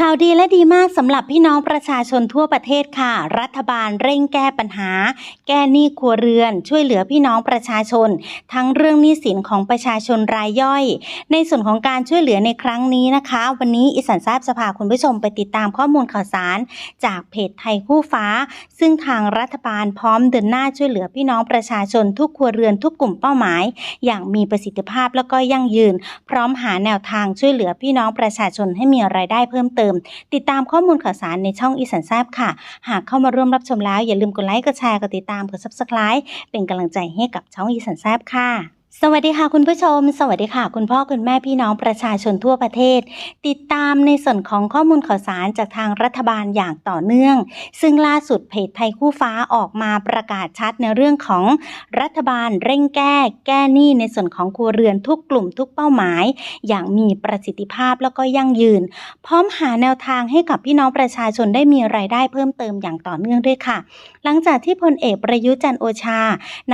ข่าวดีและดีมากสำหรับพี่น้องประชาชนทั่วประเทศค่ะ รัฐบาลเร่งแก้ปัญหา แก้หนี้ครัวเรือน ช่วยเหลือพี่น้องประชาชน ทั้งเรื่องหนี้สินของประชาชนรายย่อย ในส่วนของการช่วยเหลือในครั้งนี้นะคะ วันนี้อิสันทราบจะพาคุณผู้ชมไปติดตามข้อมูลข่าวสาร จากเพจไทยคู่ฟ้า ซึ่งทางรัฐบาลพร้อมเดินหน้าช่วยเหลือพี่น้องประชาชนทุกครัวเรือนทุกกลุ่มเป้าหมาย อย่างมีประสิทธิภาพแล้วก็ยั่งยืน พร้อมหาแนวทางช่วยเหลือพี่น้องประชาชนให้มีรายได้เพิ่มเติมติดตามข้อมูลข่าวสารในช่องอีสันแซบค่ะ หากเข้ามาร่วมรับชมแล้วอย่าลืมกดไลค์กดแชร์กดติดตามกดซับสไคร b e เป็นกำลังใจให้กับช่องอีสันแซบค่ะ สวัสดีค่ะคุณผู้ชม สวัสดีค่ะ คุณพ่อคุณแม่พี่น้องประชาชนทั่วประเทศ ติดตามในส่วนของข้อมูลข่าวสารจากทางรัฐบาลอย่างต่อเนื่อง ซึ่งล่าสุดเพจไทยคู่ฟ้าออกมาประกาศชัดในเรื่องของรัฐบาลเร่งแก้ แก้หนี้ในส่วนของครัวเรือนทุกกลุ่มทุกเป้าหมาย อย่างมีประสิทธิภาพแล้วก็ยั่งยืน พร้อมหาแนวทางให้กับพี่น้องประชาชนได้มีรายได้เพิ่มเติมอย่างต่อเนื่องด้วยค่ะ หลังจากที่พลเอกประยุจันโอชา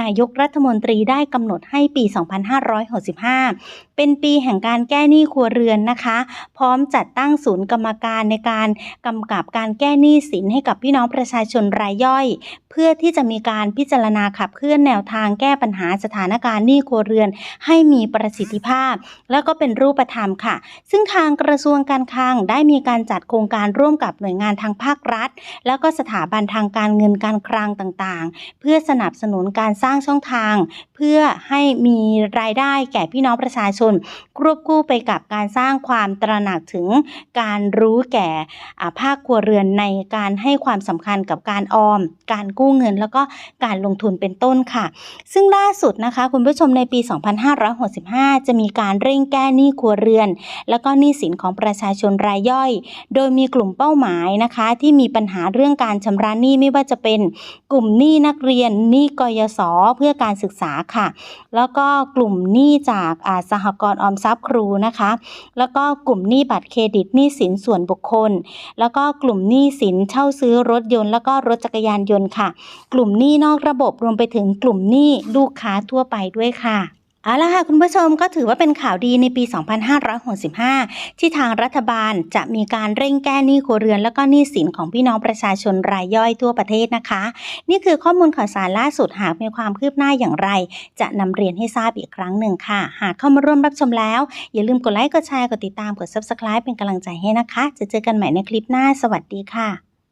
นายกรัฐมนตรีได้กำหนดให้ปี2565 เป็นปีแห่งการแก้หนี้ครัวเรือนนะคะ พร้อมจัดตั้งศูนย์กรรมการในการกำกับการแก้หนี้สินให้กับพี่น้องประชาชนรายย่อย เพื่อที่จะมีการพิจารณาขับเคลื่อนแนวทางแก้ปัญหาสถานการณ์หนี้ครัวเรือน ให้มีประสิทธิภาพ แล้วก็เป็นรูปธรรมค่ะ ซึ่งทางกระทรวงการคลังได้มีการจัดโครงการร่วมกับหน่วยงานทางภาครัฐ แล้วก็สถาบันทางการเงินการคลังต่างๆ เพื่อสนับสนุนการสร้างช่องทาง เพื่อให้มีีรายได้แก่พี่น้องประชาชน ควบคู่ไปกับการสร้างความตระหนักถึงการรู้แก่ภาคครัวเรือนในการให้ความสำคัญกับการออม การกู้เงิน แล้วก็การลงทุนเป็นต้นค่ะ ซึ่งล่าสุดนะคะคุณผู้ชมในปี 2565 จะมีการเร่งแก้หนี้ครัวเรือน แล้วก็หนี้สินของประชาชนรายย่อย โดยมีกลุ่มเป้าหมายนะคะที่มีปัญหาเรื่องการชำระหนี้ไม่ว่าจะเป็นกลุ่มหนี้นักเรียนหนี้กยศเพื่อการศึกษาค่ะ แล้วก็กลุ่มหนี้จากอาสหกรณ์ออมทรัพย์ครูนะคะ แล้วก็กลุ่มหนี้บัตรเครดิตหนี้สินส่วนบุคคล แล้วก็กลุ่มหนี้สินเช่าซื้อรถยนต์ แล้วก็รถจักรยานยนต์ค่ะ กลุ่มหนี้นอกระบบรวมไปถึงกลุ่มหนี้ลูกค้าทั่วไปด้วยค่ะ เอาละค่ะคุณผู้ชมก็ถือว่าเป็นข่าวดีในปี 2565 ที่ทางรัฐบาลจะมีการเร่งแก้หนี้ครัวเรือน แล้วก็หนี้สินของพี่น้องประชาชนรายย่อยทั่วประเทศนะคะ นี่คือข้อมูลข่าวสารล่าสุดหากมีความคืบหน้าอย่างไร จะนำเรียนให้ทราบอีกครั้งหนึ่งค่ะ หากเข้ามาร่วมรับชมแล้ว อย่าลืมกดไลค์กดแชร์กดติดตามกด subscribe เป็นกำลังใจให้นะคะ จะเจอกันใหม่ในคลิปหน้า สวัสดีค่ะ